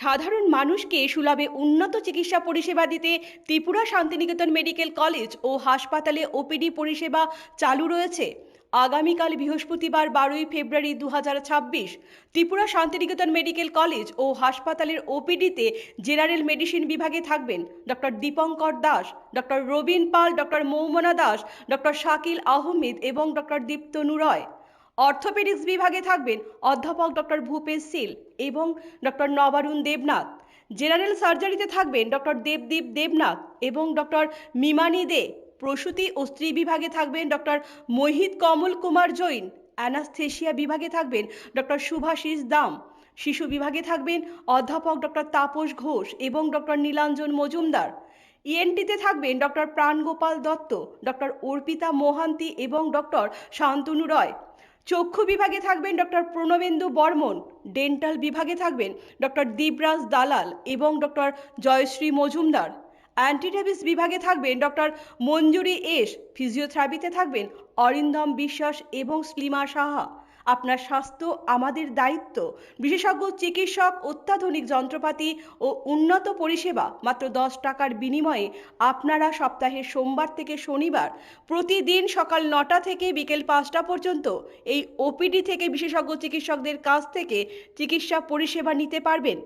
সাধারণ মানুষকে সুলভে উন্নত চিকিৎসা পরিষেবা দিতে ত্রিপুরা শান্তিনিকেতন মেডিকেল কলেজ ও হাসপাতালে ওপিডি পরিষেবা চালু রয়েছে। আগামীকাল বৃহস্পতিবার বারোই ফেব্রুয়ারি দু ত্রিপুরা শান্তিনিকেতন মেডিকেল কলেজ ও হাসপাতালের ওপিডিতে জেনারেল মেডিসিন বিভাগে থাকবেন doctor Dipankar Das, doctor Robin Pal, doctor Moumana Das, doctor Shakil Ahmed এবং ডক্টর দীপ্তনু রয়। অর্থোপেডিক্স বিভাগে থাকবেন অধ্যাপক ডক্টর ভূপেশ শীল এবং ডক্টর নবারুণ দেবনাথ। জেনারেল সার্জারিতে থাকবেন ডক্টর দেবদীপ দেবনাথ এবং ডক্টর মিমানি দে। প্রসূতি ও স্ত্রী বিভাগে থাকবেন ডক্টর মোহিত কমল কুমার জৈন। অ্যানাস্থেশিয়া বিভাগে থাকবেন ডক্টর শুভাশিস দাম। শিশু বিভাগে থাকবেন অধ্যাপক ডক্টর তাপস ঘোষ এবং ডক্টর নীলাঞ্জন মজুমদার। ইএনটিতে থাকবেন ডক্টর প্রাণগোপাল দত্ত, ডক্টর অর্পিতা মোহান্তি এবং ডক্টর শান্তনু রয়। চক্ষু বিভাগে থাকবেন ডক্টর প্রণবেন্দু বর্মন, ডেন্টাল বিভাগে থাকবেন ডক্টর দীপরাজ দালাল এবং ডক্টর জয়শ্রী মজুমদার। অ্যান্টিডেভিস বিভাগে থাকবেন ডক্টর মঞ্জুরি এস, ফিজিওথেরাপিতে থাকবেন অরিন্দম বিশ্বাস এবং স্লিমা সাহা। আপনার স্বাস্থ্য, আমাদের দায়িত্ব। বিশেষজ্ঞ, চিকিৎসক, অত্যাধুনিক যন্ত্রপাতি ও উন্নত পরিষেবা মাত্র দশ টাকার বিনিময়ে আপনারা সপ্তাহের সোমবার থেকে শনিবার প্রতিদিন সকাল নটা থেকে বিকেল পাঁচটা পর্যন্ত এই ওপিডি থেকে বিশেষজ্ঞ, চিকিৎসকদের কাছ থেকে চিকিৎসা পরিষেবা নিতে পারবেন।